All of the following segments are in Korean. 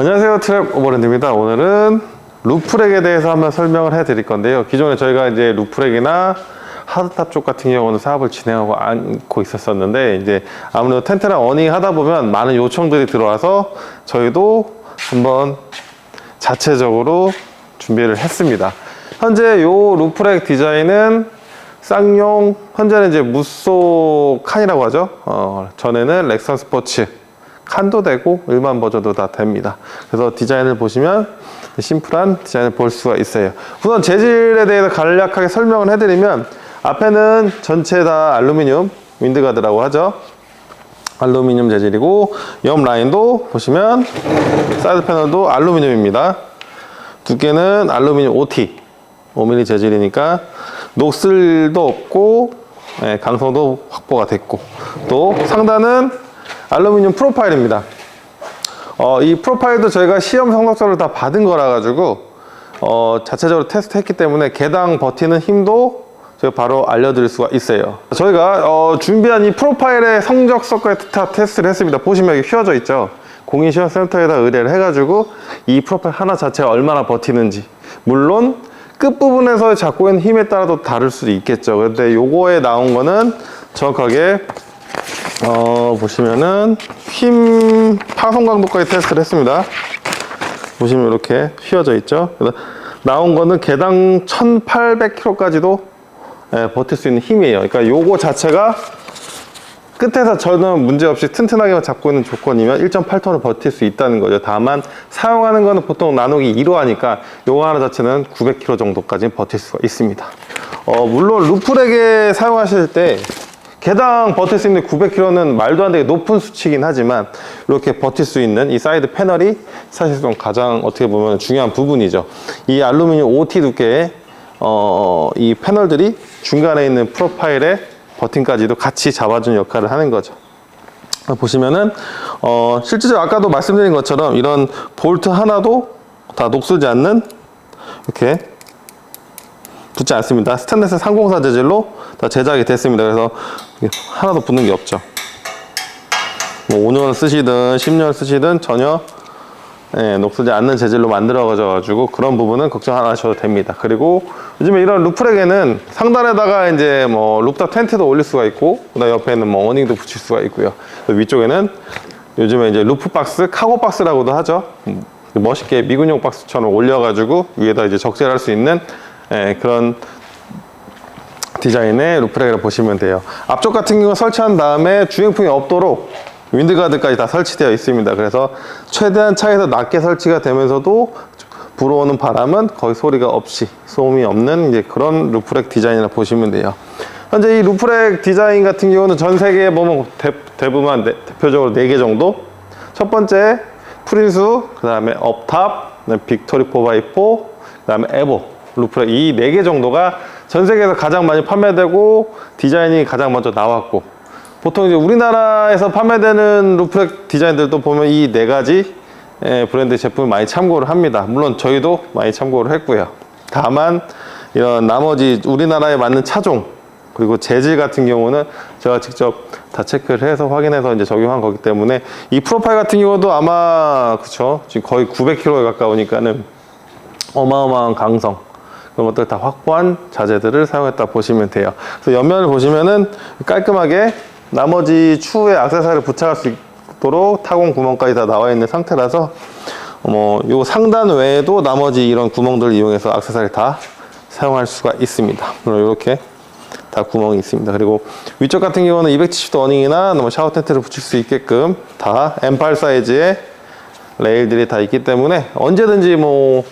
안녕하세요. 트랩 오버랜드입니다. 오늘은 루프렉에 대해서 한번 설명을 해 드릴 건데요. 기존에 저희가 이제 루프렉이나 하드탑 쪽 같은 경우는 사업을 진행하고 않고 있었었는데 이제 아무래도 텐트랑 어닝 하다 보면 많은 요청들이 들어와서 저희도 한번 자체적으로 준비를 했습니다. 현재 요 루프렉 디자인은 쌍용 현재는 이제 무쏘 칸이라고 하죠. 어, 전에는 렉선 스포츠 칸도 되고 일반 버전도 다 됩니다. 그래서 디자인을 보시면 심플한 디자인을 볼 수가 있어요. 우선 재질에 대해서 간략하게 설명을 해드리면 앞에는 전체 다 알루미늄 윈드가드라고 하죠. 알루미늄 재질이고 옆 라인도 보시면 사이드 패널도 알루미늄입니다. 두께는 알루미늄 OT 5mm 재질이니까 녹슬도 없고 예, 강성도 확보가 됐고 또 상단은 알루미늄 프로파일입니다. 어, 이 프로파일도 저희가 시험 성적서를 다 받은 거라 가지고 어, 자체적으로 테스트했기 때문에 개당 버티는 힘도 제가 바로 알려드릴 수가 있어요. 저희가 어, 준비한 이 프로파일의 성적서까지 다 테스트를 했습니다. 보시면 여기 휘어져 있죠. 공인시험센터에다 의뢰를 해가지고 이 프로파일 하나 자체가 얼마나 버티는지 물론 끝부분에서 잡고 있는 힘에 따라도 다를 수도 있겠죠. 근데 요거에 나온 거는 정확하게 어, 보시면은 힘 파손 강도까지 테스트를 했습니다. 보시면 이렇게 휘어져 있죠. 나온 거는 개당 1800kg까지도 예, 버틸 수 있는 힘이에요. 그러니까 요거 자체가 끝에서 저는 문제없이 튼튼하게 잡고 있는 조건이면 1.8톤을 버틸 수 있다는 거죠. 다만 사용하는 거는 보통 나누기 2로 하니까 요거 하나 자체는 900kg 정도까지 버틸 수가 있습니다. 어, 물론 루프렉에 사용하실 때 개당 버틸 수 있는 900kg는 말도 안 되게 높은 수치긴 하지만 이렇게 버틸 수 있는 이 사이드 패널이 사실상 가장 어떻게 보면 중요한 부분이죠. 이 알루미늄 OT 두께의 어, 이 패널들이 중간에 있는 프로파일의 버튼까지도 같이 잡아주는 역할을 하는 거죠. 보시면은 어, 실제로 아까도 말씀드린 것처럼 이런 볼트 하나도 다 녹슬지 않는 이렇게 붙지 않습니다. 스테인레스 304 재질로 다 제작이 됐습니다. 그래서 하나도 붙는 게 없죠. 뭐 5년 쓰시든 10년 쓰시든 전혀 예, 녹슬지 않는 재질로 만들어가지고 그런 부분은 걱정 안 하셔도 됩니다. 그리고 요즘에 이런 루프렉에는 상단에다가 이제 뭐 루프탑 텐트도 올릴 수가 있고 그다음 옆에는 뭐 어닝도 붙일 수가 있고요. 위쪽에는 요즘에 이제 루프 박스, 카고 박스라고도 하죠. 음, 멋있게 미군용 박스처럼 올려가지고 위에다 이제 적재할 수 있는 예, 그런 디자인의 루프렉을 보시면 돼요. 앞쪽 같은 경우 설치한 다음에 주행풍이 없도록 윈드가드까지 다 설치되어 있습니다. 그래서 최대한 차에서 낮게 설치가 되면서도 불어오는 바람은 거의 소리가 없이 소음이 없는 이제 그런 루프렉 디자인이라 보시면 돼요. 현재 이 루프렉 디자인 같은 경우는 전 세계에 보면 대, 대부분 네, 대표적으로 4개 정도. 첫 번째 프린수, 그 다음에 업탑, 빅토리 4x4, 그 다음에 에보 루프렉 이 4개 정도가 전 세계에서 가장 많이 판매되고 디자인이 가장 먼저 나왔고 보통 이제 우리나라에서 판매되는 루프렉 디자인들도 보면 이 네 가지 예, 브랜드 제품을 많이 참고를 합니다. 물론 저희도 많이 참고를 했고요. 다만 이런 나머지 우리나라에 맞는 차종 그리고 재질 같은 경우는 제가 직접 다 체크를 해서 확인해서 이제 적용한 거기 때문에 이 프로파일 같은 경우도 아마 그쵸 지금 거의 900kg에 가까우니까는 어마어마한 강성 그런 것들 다 확보한 자재들을 사용했다 보시면 돼요. 그래서 옆면을 보시면은 깔끔하게 나머지 추후에 악세사리를 부착할 수 있도록 타공 구멍까지 다 나와 있는 상태라서 뭐요 상단 외에도 나머지 이런 구멍들을 이용해서 악세사리 다 사용할 수가 있습니다. 이렇게 다 구멍이 있습니다. 그리고 위쪽 같은 경우는 270도 어닝이나 뭐 샤워 텐트를 붙일 수 있게끔 다 M8 사이즈의 레일들이 다 있기 때문에 언제든지 뭐,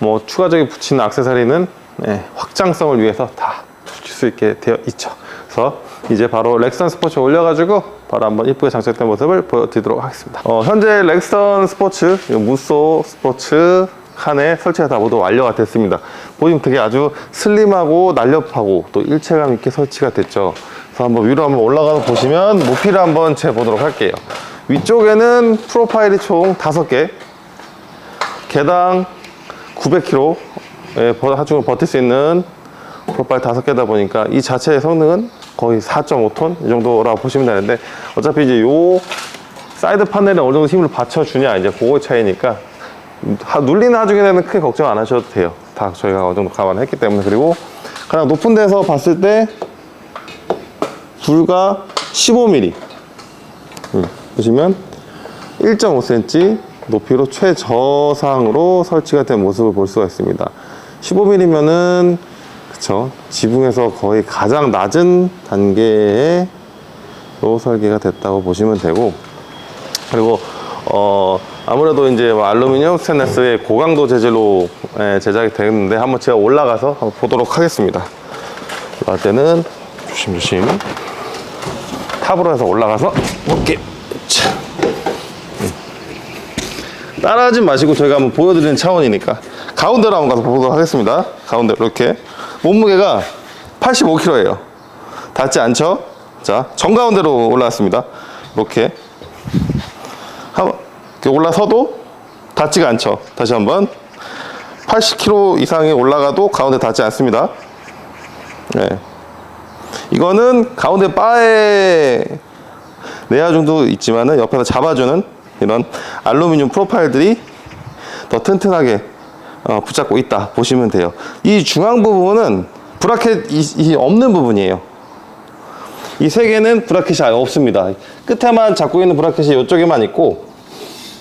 뭐 추가적인 붙이는 악세사리는 예, 확장성을 위해서 다 붙일 수 있게 되어 있죠. 그래서 이제 바로 렉선 스포츠 올려가지고 바로 한번 이쁘게 장착된 모습을 보여드리도록 하겠습니다. 어, 현재 렉선 스포츠 무쏘 스포츠 칸에 설치가 다 모두 완료가 됐습니다. 보시면 되게 아주 슬림하고 날렵하고 또 일체감 있게 설치가 됐죠. 그래서 한번 위로 한번 올라가서 보시면 모피를 한번 재보도록 할게요. 위쪽에는 프로파일이 총 5개, 개당 900kg, 예, 하중을 버틸 수 있는 프로파일 5개다 보니까 이 자체의 성능은 거의 4.5톤 이 정도라고 보시면 되는데 어차피 이제 요 사이드 판넬에 어느 정도 힘을 받쳐주냐 이제 그거 차이니까 하- 눌리는 하중에 대해서는 크게 걱정 안 하셔도 돼요. 다 저희가 어느 정도 감안했기 때문에 그리고 그냥 높은 데서 봤을 때 불과 15mm 음, 보시면 1.5cm 높이로 최저상으로 설치가 된 모습을 볼 수가 있습니다. 15mm면은 그쵸 지붕에서 거의 가장 낮은 단계의 로 설계가 됐다고 보시면 되고 그리고 어 아무래도 이제 뭐 알루미늄 스테인레스의 고강도 재질로 예, 제작이 되는데 한번 제가 올라가서 한번 보도록 하겠습니다. 올라갈 때는 조심조심 탑으로 해서 올라가서 이렇게 차. 음. 따라하지 마시고 저희가 한번 보여드리는 차원이니까 가운데로 한번 가서 보도록 하겠습니다. 가운데 이렇게 몸무게가 85kg예요. 닿지 않죠? 자, 정가운데로 올라왔습니다. 이렇게. 한번 올라서도 닿지가 않죠. 다시 한번. 80kg 이상이 올라가도 가운데 닿지 않습니다. 네. 이거는 가운데 바에 내야 중도 있지만은 옆에서 잡아주는 이런 알루미늄 프로파일들이 더 튼튼하게 어, 붙잡고 있다 보시면 돼요. 이 중앙 부분은 브라켓이 이 없는 부분이에요. 이 세 개는 브라켓이 아예 없습니다. 끝에만 잡고 있는 브라켓이 이쪽에만 있고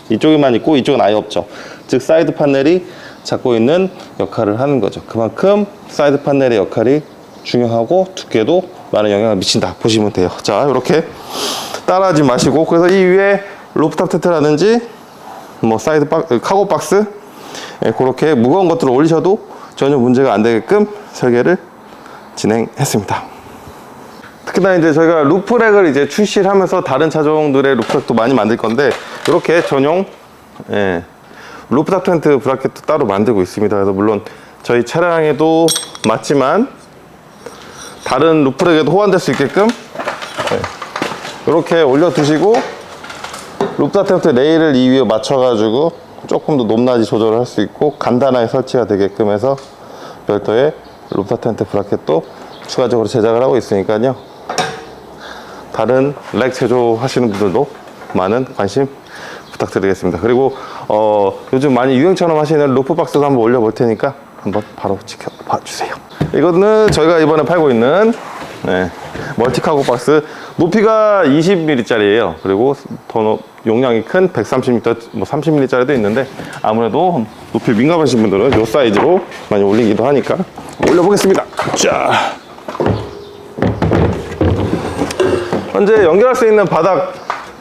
이쪽에만 있고 이쪽은 아예 없죠. 즉 사이드 판넬이 잡고 있는 역할을 하는 거죠. 그만큼 사이드 판넬의 역할이 중요하고 두께도 많은 영향을 미친다 보시면 돼요. 자 이렇게 따라하지 마시고 그래서 이 위에 로프탑 텐트라든지 뭐 사이드 박 카고 박스 예, 그렇게 무거운 것들을 올리셔도 전혀 문제가 안 되게끔 설계를 진행했습니다. 특히나 이제 저희가 루프렉을 이제 출시를 하면서 다른 차종들의 루프렉도 많이 만들 건데 이렇게 전용 예, 루프탑 텐트 브라켓도 따로 만들고 있습니다. 그래서 물론 저희 차량에도 맞지만 다른 루프렉에도 호환될 수 있게끔 예, 이렇게 올려 두시고 텐트 레일을 이 위에 맞춰가지고 조금 더 높낮이 조절을 할 수 있고 간단하게 설치가 되게끔 해서 별도의 루프탑 텐트 브라켓도 추가적으로 제작을 하고 있으니까요. 다른 렉 제조하시는 분들도 많은 관심 부탁드리겠습니다. 그리고 어, 요즘 많이 유행처럼 하시는 루프 박스도 한번 올려볼 테니까 한번 바로 지켜봐 주세요. 이거는 저희가 이번에 팔고 있는 네, 멀티카고 박스 높이가 20mm짜리예요. 그리고 더 높- 용량이 큰 130m, 뭐 30mm짜리도 있는데 아무래도 높이 민감하신 분들은 이 사이즈로 많이 올리기도 하니까 올려보겠습니다. 자. 현재 연결할 수 있는 바닥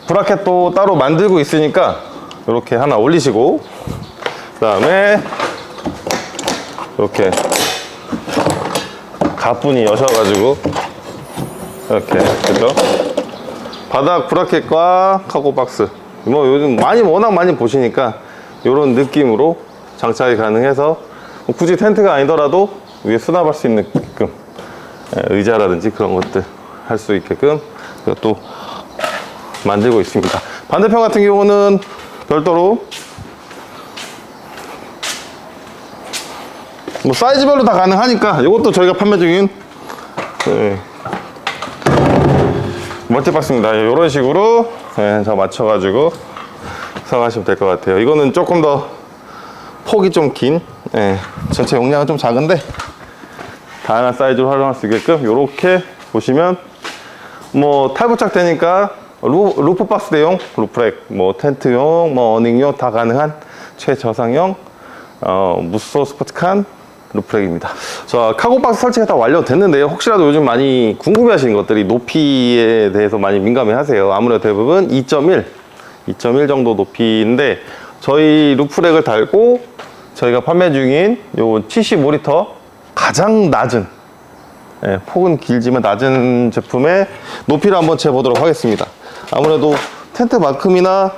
브라켓도 따로 만들고 있으니까 이렇게 하나 올리시고 그 다음에 이렇게 가뿐히 여셔가지고 이렇게 그죠? 바닥 브라켓 과 카고 박스 뭐 요즘 많이 워낙 많이 보시니까 이런 느낌으로 장착이 가능해서 뭐 굳이 텐트가 아니더라도 위에 수납할 수 있는 게끔 예, 의자라든지 그런 것들 할 수 있게끔 또 만들고 있습니다. 반대편 같은 경우는 별도로 뭐 사이즈별로 다 가능하니까 이것도 저희가 판매 중인 네, 멀티박스입니다. 이런 식으로 네, 저 맞춰가지고 사용하시면 될 것 같아요. 이거는 조금 더 폭이 좀 긴, 네, 전체 용량은 좀 작은데 다양한 사이즈로 활용할 수 있게끔 이렇게 보시면 뭐 탈부착 되니까 루, 루프 박스 대용 루프렉 뭐 텐트용 뭐 어닝용 다 가능한 최저상형 어, 무쏘 스포츠칸 루프렉입니다. 자 카고 박스 설치가 다 완료됐는데요. 혹시라도 요즘 많이 궁금해 하시는 것들이 높이에 대해서 많이 민감해 하세요. 아무래도 대부분 2.1 2.1 정도 높이인데 저희 루프렉을 달고 저희가 판매 중인 요 75리터 가장 낮은 예, 폭은 길지만 낮은 제품의 높이를 한번 재보도록 하겠습니다. 아무래도 텐트만큼이나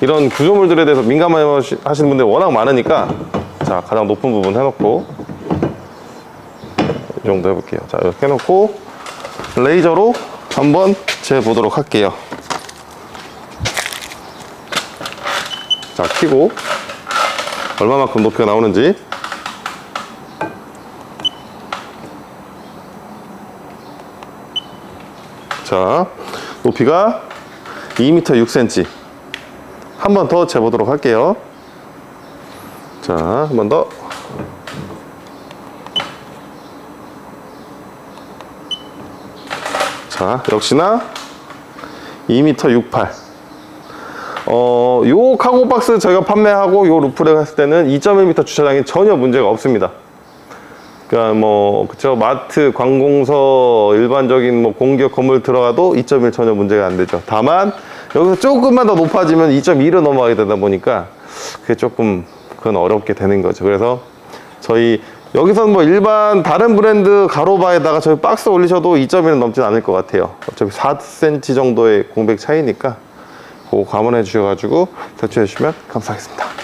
이런 구조물들에 대해서 민감해 하시는 분들이 워낙 많으니까 자 가장 높은 부분 해놓고 이 정도 해볼게요. 자 이렇게 해놓고 레이저로 한번 재보도록 할게요. 자 키고 얼마만큼 높이가 나오는지 자, 높이가 2m 6cm. 한 번 더 재보도록 할게요. 자, 한 번 더. 자, 역시나 2m 68. 어, 요 카고 박스 저희가 판매하고 요 루프렉 했을 때는 2.1m 주차장이 전혀 문제가 없습니다. 그러니까 뭐 그쵸 마트, 관공서, 일반적인 뭐 공기업 건물 들어가도 2.1 전혀 문제가 안 되죠. 다만 여기서 조금만 더 높아지면 2.1로 넘어가게 되다 보니까 그게 조금 그건 어렵게 되는 거죠. 그래서 저희 여기서는 뭐 일반 다른 브랜드 가로바에다가 저희 박스 올리셔도 2.1은 넘진 않을 것 같아요. 어차피 4cm 정도의 공백 차이니까 그거 감안해 주셔가지고 대처해 주시면 감사하겠습니다.